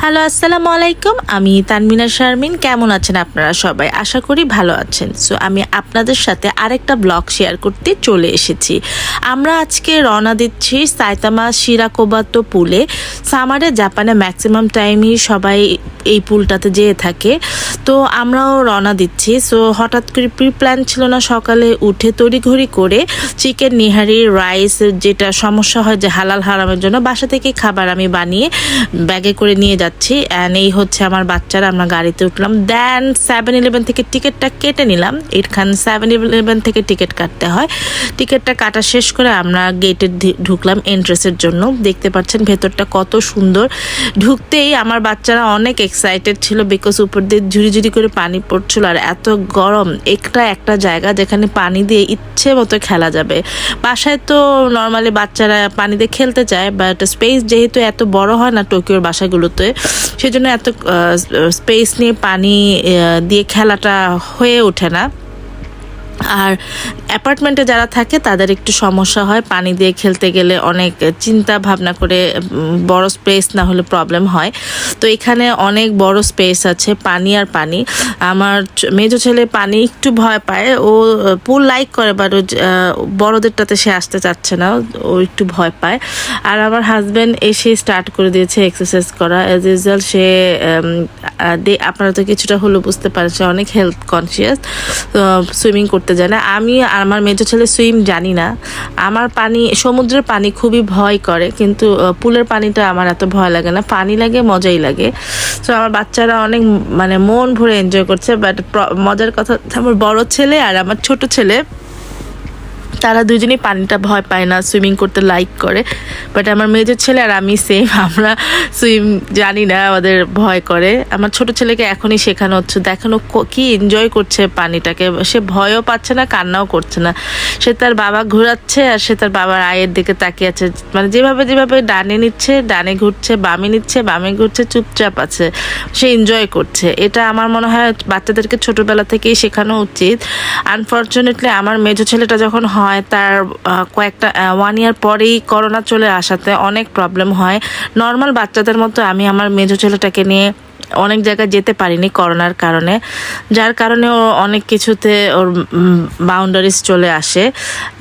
Hello, আসসালামু আলাইকুম। আমি তানমিনা শারমিন। কেমন আছেন আপনারা সবাই? আশা করি ভালো আছেন। সো, আমি আপনাদের সাথে আরেকটা ব্লগ শেয়ার করতে চলে এসেছি। আমরা আজকে রওনা দিচ্ছি সাইতামা শিরাকোবাতো পুলে। সামারে জাপানে ম্যাক্সিমাম টাইমই সবাই এই পুলটাতে যেয়ে থাকে। তো, আমরাও রওনা দিচ্ছি। সো, হঠাৎ করে প্রি প্ল্যান ছিল না সকালে উঠে তড়িঘড়ি করে চিকেন নিহারি, রাইস, যেটা সমস্যা হয় যে হালাল হারামের জন্য, বাসা থেকে খাবার আমি বানিয়ে ব্যাগে করে নিয়ে যাচ্ছি। অ্যান্ড এই হচ্ছে আমার বাচ্চারা, আমরা গাড়িতে উঠলাম। দেন সেভেন ইলেভেন থেকে টিকিটটা কেটে নিলাম। এখান সেভেন ইলেভেন থেকে টিকিট কাটতে হয়। টিকিটটা কাটা শেষ করে আমরা গেটে ঢুকলাম এন্ট্রেসের জন্য। দেখতে পাচ্ছেন ভেতরটা কত সুন্দর। ঢুকতেই আমার বাচ্চারা অনেক এক্সাইটেড ছিল বিকজ উপর দিয়ে ঝুড়ি ঝুড়ি করে পানি পড়ছিল। আর এত গরম, একটা একটা জায়গা যেখানে পানি দিয়ে ইচ্ছে মতো খেলা যাবে। বাসায় তো নর্মালি বাচ্চারা পানি দিয়ে খেলতে চায় বাট স্পেস যেহেতু এত বড় হয় না টোকিওর বাসাগুলোতে সেজন্য এত স্পেস নিয়ে পানি দিয়ে খেলাটা হয়ে ওঠে না। আর অ্যাপার্টমেন্টে যারা থাকে, তাদের একটু সমস্যা হয়। পানি দিয়ে খেলতে গেলে অনেক চিন্তা ভাবনা করে বড় স্পেস না হলে প্রবলেম হয়। তো এখানে অনেক বড় স্পেস আছে, পানি আর পানি। আমার মেজো ছেলে পানি একটু ভয় পায়। ও পুল লাইক করে বাট বড়দেরটাতে সে আসতে চাচ্ছে না। ও একটু ভয় পায়। আর আমার হাজব্যান্ড এসে স্টার্ট করে দিয়েছে এক্সারসাইজ করা। অ্যাজ ইউজুয়াল সে আপনারা তো কিছুটা হলেও বুঝতে পারেন, সে অনেক হেলথ কনসিয়াস সুইমিং করতে জানে। আমি আর আমার মেজো ছেলে সুইম জানি না। আমার পানি, সমুদ্রের পানি খুবই ভয় করে, কিন্তু পুলের পানিটা আমার এত ভয় লাগে না। পানি লাগে, মজাই লাগে। তো আমার বাচ্চারা অনেক মানে মন ভরে এনজয় করছে বাট মজার কথা আমার বড় ছেলে আর আমার ছোট ছেলে। তারা দুজনেই পানিটা ভয় পায় না, সুইমিং করতে লাইক করে। বাট আমার মেজর ছেলে আর আমি সেম আমরা সুইম জানি না আমাদের ভয় করে। আমার ছোট ছেলেকে এখনই শেখানো হচ্ছে, দেখানো ক- এনজয় করছে পানিটাকে। সে ভয়ও পাচ্ছে না, কান্নাও করছে না। সে তার বাবা ঘোরাচ্ছে আর সে তার বাবার আয়ের দিকে তাকিয়ে আছে। মানে যেভাবে যেভাবে ডানে নিচ্ছে, ডানে ঘুরছে, বামে নিচ্ছে, বামে ঘুরছে, চুপচাপ আছে। সে এনজয় করছে। এটা আমার মনে হয় বাচ্চাদেরকে ছোটবেলা থেকেই শেখানো উচিত। আনফর্চুনেটলি আমার মেজো ছেলেটা যখন হয় তার কয়েকটা ওয়ান ইয়ার পরেই করোনা চলে আসাতে অনেক প্রবলেম হয়। নর্মাল বাচ্চাদের মতো আমি আমার মেজো ছেলেটাকে নিয়ে অনেক জায়গায় যেতে পারিনি করোনার কারণে, যার কারণে ও অনেক কিছুতে ওর বাউন্ডারিজ চলে আসে।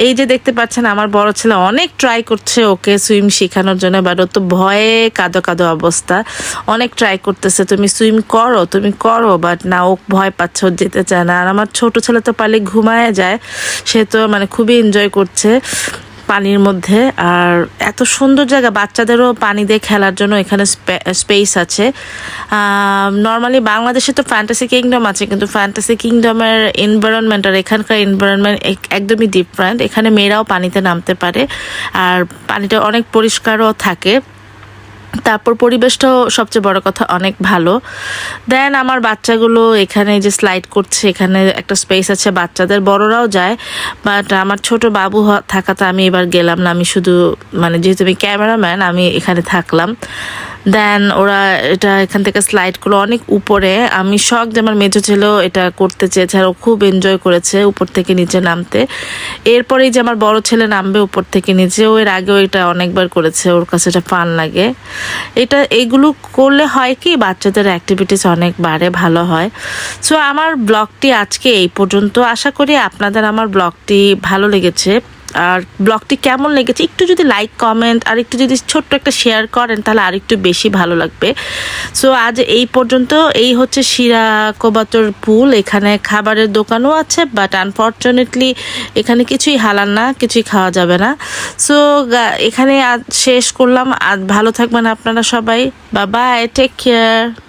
এই যে দেখতে পাচ্ছেন, আমার বড় ছেলে অনেক ট্রাই করছে ওকে সুইম শেখানোর জন্য বাট ও তো ভয়ে কাদো কাদো অবস্থা। অনেক ট্রাই করতেছে, তুমি সুইম করো, তুমি করো বাট না, ও ভয় পাচ্ছে, ও যেতে চায় না। আর আমার ছোট ছেলে তো পারলে ঘুমায় যায়, সে তো মানে খুবই এনজয় করছে। পানির মধ্যে। আর এত সুন্দর জায়গা, বাচ্চাদেরও পানি দিয়ে খেলার জন্য এখানে স্পেস আছে। নর্মালি বাংলাদেশে তো ফ্যান্টাসি কিংডম আছে, কিন্তু ফ্যান্টাসি কিংডমের এনভায়রনমেন্ট আর এখানকার এনভায়রনমেন্ট একদমই ডিফারেন্ট এখানে মেয়েরাও পানিতে নামতে পারে, আর পানিটা অনেক পরিষ্কারও থাকে। তারপর পরিবেশটাও সবচেয়ে বড় কথা অনেক ভালো। দেন আমার বাচ্চাগুলো এখানে যে স্লাইড করছে, এখানে একটা স্পেস আছে বাচ্চাদের, বড়রাও যায় বাট আমার ছোট বাবু থাকাতে আমি এবার গেলাম না, আমি শুধু মানে যেহেতু আমি ক্যামেরাম্যান আমি এখানে থাকলাম। দেন ওরা এটা এখান থেকে স্লাইড করল অনেক উপরে। আমি শখ যে আমার মেজো ছেলেও এটা করতে চেয়েছে আর ও খুব এনজয় করেছে উপর থেকে নিচে নামতে। এরপরেই যে আমার বড় ছেলে নামবে উপর থেকে নিচে, ও এর আগেও এটা অনেকবার করেছে, ওর কাছে এটা ফান লাগে। এটা এইগুলো করলে হয় কি, বাচ্চাদের অ্যাক্টিভিটিস অনেক বাড়ে, ভালো হয়। সো আমার ব্লগটি আজকে এই পর্যন্ত। আশা করি আপনাদের আমার ব্লগটি ভালো লেগেছে। আর ব্লগটি কেমন লেগেছে একটু যদি লাইক কমেন্ট আর একটু যদি ছোট্ট একটা শেয়ার করেন, তাহলে আর একটু বেশি ভালো লাগবে। সো আজ এই পর্যন্ত। এই হচ্ছে শিরা কোবাতর পুল এখানে খাবারের দোকানও আছে বাট আনফর্চুনেটলি এখানে কিছুই হালাল না, কিছুই খাওয়া যাবে না। সো এখানে আজ শেষ করলাম। আর ভালো থাকবেন আপনারা সবাই। বা বাই টেক কেয়ার